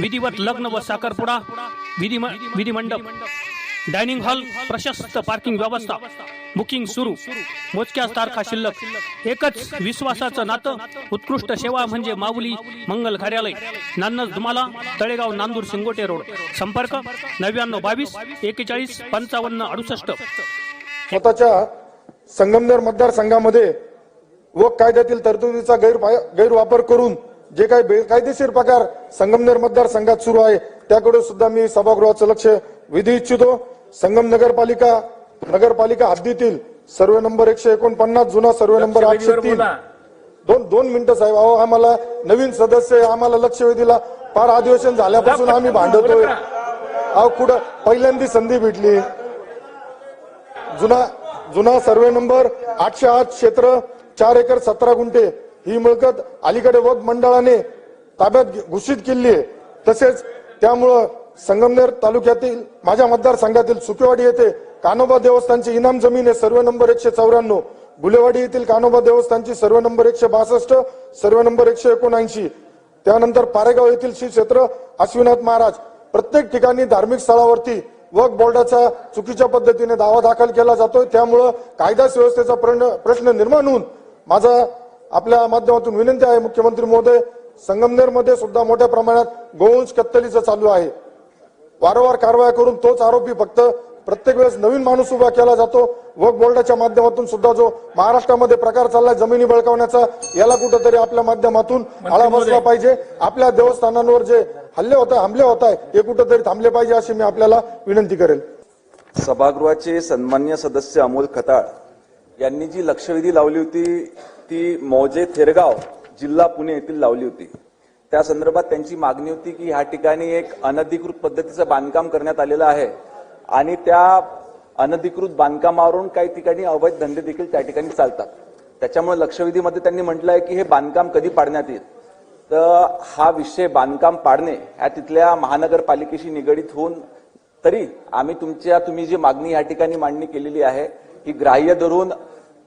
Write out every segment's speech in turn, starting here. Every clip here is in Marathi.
विधिवत लग्न व साखरपुडा विधी विधिमंडप डायनिंग हॉल प्रशस्त पार्किंग व्यवस्था बुकिंग सुरू मोजक्याच तारखा शिल्लक एकच विश्वासाचं नातं उत्कृष्ट सेवा म्हणजे माऊली मंगल कार्यालय नान्नज धुमाला तळेगाव नांदूर सिंगोटे रोड संपर्क नव्याण्णव बावीस एकेचाळीस पंचावन्न अडुसष्ट. स्वतःच्या संगमनेर मतदारसंघामध्ये व कायद्यातील तरतुदीचा गैर गैरवापर करून जे काही बेकायदेशीर प्रकार संगमनेर मतदारसंघात सुरू आहे त्याकडे सुद्धा मी सभागृहाचं लक्ष वेधू इच्छितो. संगम नगरपालिका नगरपालिका हद्दीतील सर्वे नंबर एकशे एकोणपन्नास जुना सर्वे नंबर आठशे तीन. दोन दोन मिनिटं साहेब अहो आम्हाला नवीन सदस्य आम्हाला लक्षवेधीला फार अधिवेशन झाल्यापासून आम्ही भांडतोय. अहो कुठं पहिल्यांदी संधी भेटली. जुना जुना सर्वे नंबर आठशे आठ क्षेत्र चार एकर सतरा गुंठे. ही मिळकत अलीकडे वक मंडळाने ताब्यात घोषित केली आहे. तसेच त्यामुळं संगमनेर तालुक्यातील माझ्या मतदारसंघातील सुकेवाडी येथे कानोबा देवस्थानची इनाम जमीन आहे सर्वे नंबर एकशे चौऱ्याण्णव. गुलेवाडी येथील कानोबा देवस्थानची सर्व नंबर एकशे बासष्ट सर्व नंबर एकशे एकोणऐंशी. त्यानंतर पारेगाव येथील श्री क्षेत्र अश्विनाथ महाराज. प्रत्येक ठिकाणी धार्मिक स्थळावरती वक बोर्डाचा चुकीच्या पद्धतीने दावा दाखल केला जातोय. त्यामुळं कायदा सुव्यवस्थेचा प्रण- प्रश्न निर्माण होऊन माझा आपल्या माध्यमातून विनंती आहे मुख्यमंत्री महोदय संगमनेरमध्ये सुद्धा मोठ्या प्रमाणात गोवंश कत्तलीचं चालू आहे. वारंवार कारवाया करून तोच आरोपी फक्त प्रत्येक वेळेस नवीन माणूस उभा केला जातो. वक बोर्डाच्या माध्यमातून सुद्धा जो महाराष्ट्रामध्ये प्रकार चाललाय जमिनी बळकावण्याचा याला कुठंतरी आपल्या माध्यमातून आळा बसला पाहिजे. आपल्या देवस्थानांवर जे हल्ले होत आहे हमले होत आहे हे कुठंतरी थांबले पाहिजे अशी मी आपल्याला विनंती करेल. सभागृहाचे सन्मान्य सदस्य अमोल खताळ यांनी जी लक्षवेधी लावली होती ती मौजे थेरगाव जिल्हा पुणे येथील लावली होती. त्या संदर्भात त्यांची मागणी होती की ह्या ठिकाणी एक अनधिकृत पद्धतीचं बांधकाम करण्यात आलेलं आहे आणि त्या अनधिकृत बांधकामावरून काही ठिकाणी अवैध धंदे देखील त्या ठिकाणी चालतात. त्याच्यामुळे लक्षवेधीमध्ये त्यांनी म्हटलं आहे की हे बांधकाम कधी पाडण्यात येईल. तर हा विषय बांधकाम पाडणे ह्या तिथल्या महानगरपालिकेशी निगडीत होऊन तरी आम्ही तुमच्या तुम्ही जी मागणी या ठिकाणी मांडणी केलेली आहे ही ग्राह्य धरून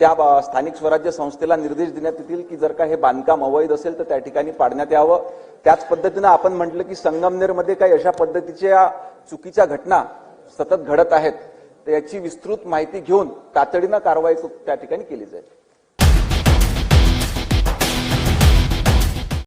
त्या स्थानिक स्वराज्य संस्थेला निर्देश देण्यात येतील की जर का हे बांधकाम अवैध असेल तर त्या ठिकाणी पाडण्यात यावं. त्याच पद्धतीनं आपण म्हटलं की संगमनेरमध्ये काही अशा पद्धतीच्या चुकीच्या घटना सतत घडत आहेत. तर याची विस्तृत माहिती घेऊन तातडीनं कारवाई त्या ठिकाणी केली जाईल.